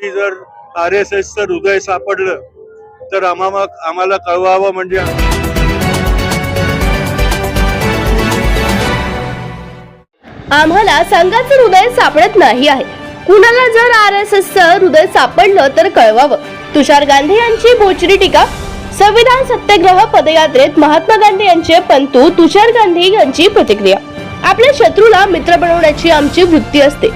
कधी जर R S एसचं हृदय सापडलं तर आम्हाला आम्हाला कळवावं म्हणजे आम्हाला संघाचं हृदय सापडत नाही आहे. कुणाला जर आर एस एसचं हृदय सापडलं तर कळवावं. तुषार गांधी यांची बोचरी टीका. संविधान सत्याग्रह पदयात्रेत महात्मा गांधी यांचे पंतू तुषार गांधी यांची प्रतिक्रिया. आपल्या शत्रूला मित्र बनवण्याची आमची वृत्ती असते.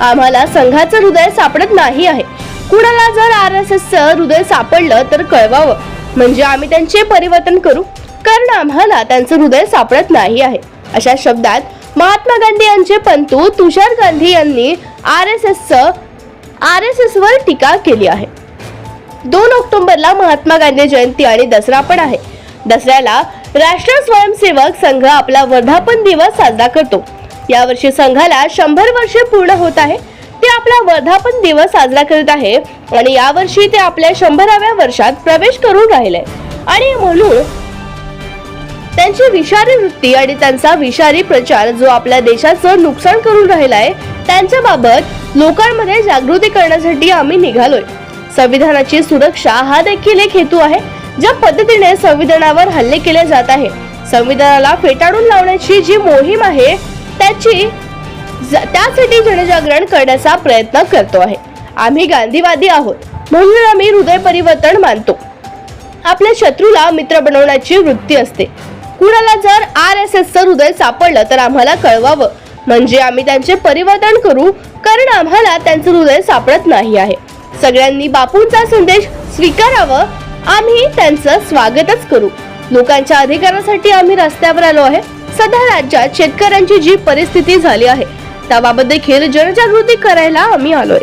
आम्हाला संघाचं हृदय सापडत नाही आहे. कुणाला जर आर एस एसचं हृदय सापडलं तर कळवावं. म्हणजे आम्ही त्यांचे परिवर्तन करू. कारण आम्हाला त्यांचं हृदय सापडत नाही आहे. अशा शब्दात महात्मा गांधी यांचे पंतू तुषार गांधी यांनी आर एस एसचं आर एस एस वर टीका केली आहे. दोन ऑक्टोबरला महात्मा गांधी जयंती आणि दसरा पण आहे. दसऱ्याला राष्ट्र स्वयंसेवक संघ आपला वर्धापन दिवस साजरा करतो. यावर्षी संघाला शंभर वर्षे पूर्ण होत आहे. ते आपला वर्धापन दिवस साजरा करत आहे आणि यावर्षी ते आपल्या शंभराव्या वर्षात प्रवेश करून राहिले. आणि म्हणून त्यांची विषारी वृत्ती आणि त्यांचा विषारी प्रचार जो आपल्या देशाचं नुकसान करून राहिला आहे त्यांच्याबाबत लोकांमध्ये जागृती करण्यासाठी आम्ही निघालोय. संविधानाची सुरक्षा हा देखील एक हेतू आहे. ज्या पद्धतीने संविधानावर हल्ले केले जात आहे संविधानाला फेटाळून लावण्याची जी मोहीम आहे त्याची ज- त्यासाठी जनजागरण करण्याचा प्रयत्न करतो आहे. आम्ही गांधीवादी आहोत. म्हणून आम्ही हृदय परिवर्तन मानतो. आपल्या शत्रूला मित्र बनवण्याची वृत्ती असते. कुणाला जर आर एस एसचं हृदय सापडलं तर आम्हाला कळवावं. म्हणजे आम्ही त्यांचे परिवर्तन करू कारण आम्हाला त्यांचं हृदय सापडत नाही आहे. सगळ्यांनी बापूंचा संदेश स्वीकारावं. आम्ही त्यांचं स्वागतच करू. लोकांच्या अधिकारासाठी आम्ही रस्त्यावर आलो आहे. सध्या राज्यात शेतकऱ्यांची जी परिस्थिती झाली आहे त्याबाबत देखील जनजागृती करायला आम्ही आलोय.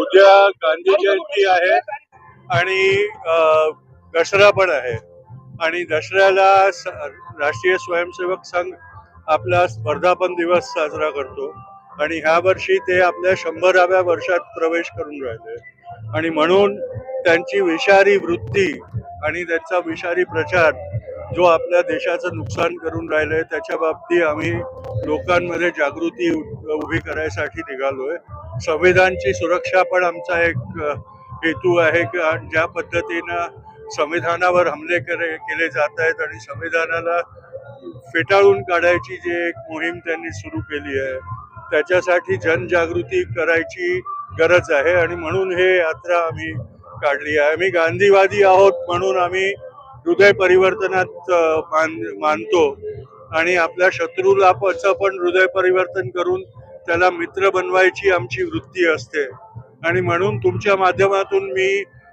उद्या गांधी जयंती आहे आणि दसरा पण आहे. आणि दसऱ्याला राष्ट्रीय स्वयंसेवक संघ आपला वर्धापन दिवस साजरा करतो. आणि ह्या वर्षी ते आपल्या शंभराव्या वर्षात प्रवेश करून राहिले. आणि म्हणून त्यांची विषारी वृत्ती आणि त्यांचा विषारी प्रचार जो आपल्या देशाचं नुकसान करून राहिलंय त्याच्या बाबतीत आम्ही लोकांमध्ये जागृती उभी करायसाठी निघालोय. संविधानची सुरक्षा पण आमचा एक हेतू आहे की ज्या पद्धतीनं संविधानावर हमले करे केले जात आहेत आणि संविधानाला फेटाळून काढायची जी एक मोहीम त्यांनी सुरू केली आहे त्याच्यासाठी जनजागृती करायची गरज आहे आणि म्हणून हे यात्रा आम्ही काढली आहे. आम्ही गांधीवादी आहोत म्हणून आम्ही हृदय परिवर्तनात मान मानतो. आणि आपल्या शत्रूला पण हृदय परिवर्तन करून त्याला मित्र बनवायची आमची वृत्ती असते. आणि म्हणून तुमच्या माध्यमातून मी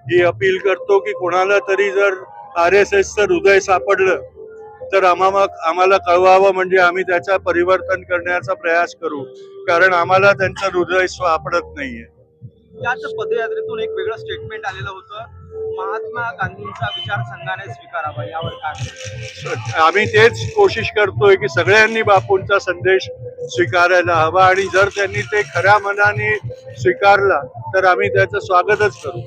ही अपील करतो की कोणाला तरी जर आर एस एसचं हृदय सापडलं तर आम्हाला आम्हाला कळवावं म्हणजे आम्ही त्याचा परिवर्तन करण्याचा प्रयास करू. कारण आम्हाला त्यांचं हृदय सापडत नाहीये. याच पदयात्रेतून एक वेगळं स्टेटमेंट आलेलं होतं. महात्मा गांधींचा विचार संघाने स्वीकारावा यावर काय आम्ही तेच कोशिश करतोय की सगळ्यांनी बापूंचा संदेश स्वीकारायला हवा आणि जर त्यांनी ते खऱ्या मनाने स्वीकारला तर आम्ही त्याचं स्वागतच करू.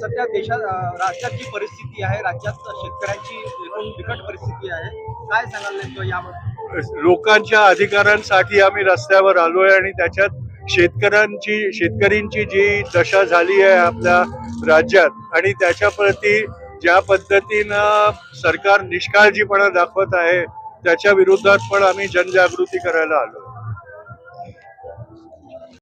सध्या देशात राज्यात जी परिस्थिती आहे राज्यात शेतकऱ्यांची एकूण बिकट परिस्थिती आहे. काय सांगाल यावर लोकांच्या अधिकारांसाठी आम्ही रस्त्यावर आलोय आणि त्याच्यात शेतकऱ्यांची शेतकऱ्यांची जी दशा झाली आहे आपल्या राज्यात आणि त्याच्या प्रती ज्या पद्धतीनं सरकार निष्काळजीपणा दाखवत आहे त्याच्या विरोधात पण आम्ही जनजागृती करायला आलो